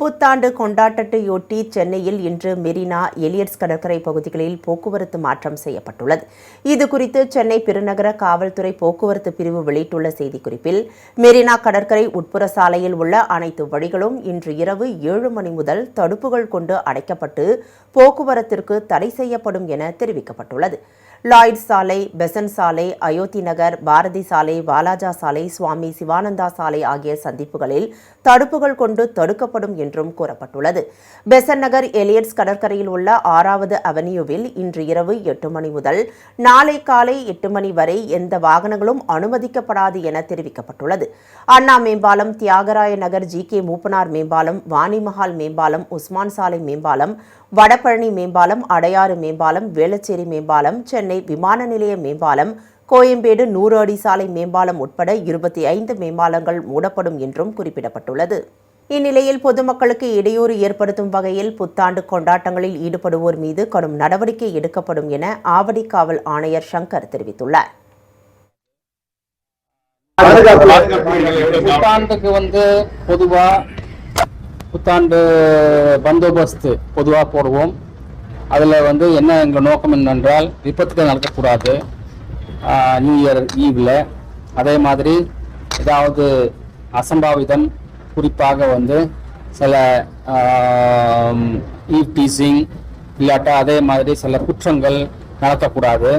புத்தாண்டு கொண்டாட்டத்தையொட்டி சென்னையில் இன்று மெரினா எலியட்ஸ் கடற்கரை பகுதிகளில் போக்குவரத்து மாற்றம் செய்யப்பட்டுள்ளது. இதுகுறித்து சென்னை பெருநகர காவல்துறை போக்குவரத்து பிரிவு வெளியிட்டுள்ள செய்திக்குறிப்பில் மெரினா கடற்கரை உட்புற சாலையில் உள்ள அனைத்து வழிகளும் இன்று இரவு ஏழு மணி முதல் தடுப்புகள் கொண்டு அடைக்கப்பட்டு போக்குவரத்திற்கு தடை செய்யப்படும் என தெரிவிக்கப்பட்டுள்ளது. லாய்ட் சாலை பெசன் சாலை அயோத்தி நகர் பாரதி சாலை வாலாஜா சாலை சுவாமி சிவானந்தா சாலை ஆகிய சந்திப்புகளில் தடுப்புகள் கொண்டு தடுக்கப்படும் என்றும் கூறப்பட்டுள்ளது. பெசன் நகர் எலியட்ஸ் கடற்கரையில் உள்ள ஆறாவது அவென்யூவில் இன்று இரவு எட்டு மணி முதல் நாளை காலை எட்டு மணி வரை எந்த வாகனங்களும் அனுமதிக்கப்படாது என தெரிவிக்கப்பட்டுள்ளது. அண்ணா மேம்பாலம் தியாகராய நகர் ஜி கே மூப்பனார் மேம்பாலம் வாணிமஹால் மேம்பாலம் உஸ்மான் சாலை மேம்பாலம் வடபழனி மேம்பாலம் அடையாறு மேம்பாலம் வேளச்சேரி மேம்பாலம் சென்னை சென்னை விமான நிலைய மேம்பாலம் கோயம்பேடு நூறு அடி சாலை மேம்பாலம் உட்பட இருபத்தி ஐந்து மேம்பாலங்கள் மூடப்படும் என்றும் குறிப்பிடப்பட்டுள்ளது. இந்நிலையில் பொதுமக்களுக்கு இடையூறு ஏற்படுத்தும் வகையில் புத்தாண்டு கொண்டாட்டங்களில் ஈடுபடுவோர் மீது கடும் நடவடிக்கை எடுக்கப்படும் என ஆவடி காவல் ஆணையர் சங்கர் தெரிவித்துள்ளார். புத்தாண்டுக்கு வந்து பொதுவா புத்தாண்டு பந்தோபஸ்து பொதுவா போடுவோம். அதில் வந்து என்ன எங்கள் நோக்கம் என்னென்றால் விபத்துகள் நடக்கக்கூடாது. நியூ இயர் ஈவில் அதே மாதிரி ஏதாவது அசம்பாவிதம் குறிப்பாக வந்து சில ஈவ் டீசிங் இல்லாட்டா அதே மாதிரி சில குற்றங்கள் நடக்கக்கூடாது.